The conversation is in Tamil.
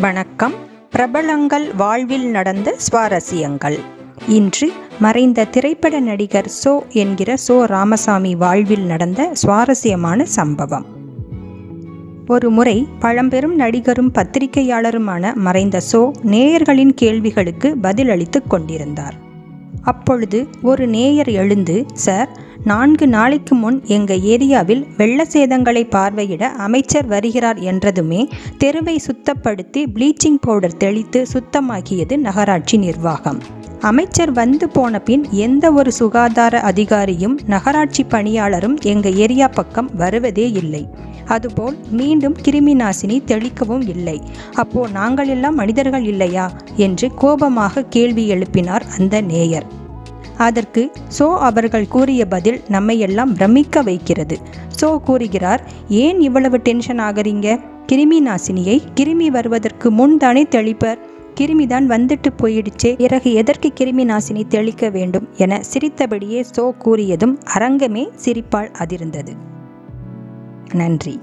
வணக்கம். பிரபலங்கள் வாழ்வில் நடந்த சுவாரஸ்யங்கள். இன்று மறைந்த திரைப்பட நடிகர் சோ என்கிற சோ ராமசாமி வாழ்வில் நடந்த சுவாரஸ்யமான சம்பவம். ஒரு முறை பழம்பெரும் நடிகரும் பத்திரிகையாளருமான மறைந்த சோ நேயர்களின் கேள்விகளுக்கு பதிலளித்துக் கொண்டிருந்தார். அப்பொழுது ஒரு நேயர் எழுந்து சார் நான்கு நாளைக்கு முன் எங்கள் ஏரியாவில் வெள்ள சேதங்களை பார்வையிட அமைச்சர் வருகிறார் என்றதுமே தெருவை சுத்தப்படுத்தி ப்ளீச்சிங் பவுடர் தெளித்து சுத்தமாக்கியது நகராட்சி நிர்வாகம். அமைச்சர் வந்து போன பின் எந்த ஒரு சுகாதார அதிகாரியும் நகராட்சி பணியாளரும் எங்கள் ஏரியா பக்கம் வருவதே இல்லை. அதுபோல் மீண்டும் கிருமி நாசினி தெளிக்கவும் இல்லை. அப்போ நாங்கள் எல்லாம் மனிதர்கள் இல்லையா? என்று கோபமாக கேள்வி எழுப்பினார் அந்த நேயர். அதற்கு சோ அவர்கள் கூறிய பதில் நம்மையெல்லாம் பிரமிக்க வைக்கிறது. சோ கூறுகிறார் ஏன் இவ்வளவு டென்ஷன் ஆகுறீங்க? கிருமி நாசினியை கிருமி வருவதற்கு முன் தானே தெளிப்பர். கிருமிதான் வந்துட்டு போயிடுச்சே. பிறகு எதற்கு கிருமி நாசினி தெளிக்க வேண்டும்? என சிரித்தபடியே சோ கூறியதும் அரங்கமே சிரிப்பால் அதிர்ந்தது. நன்றி.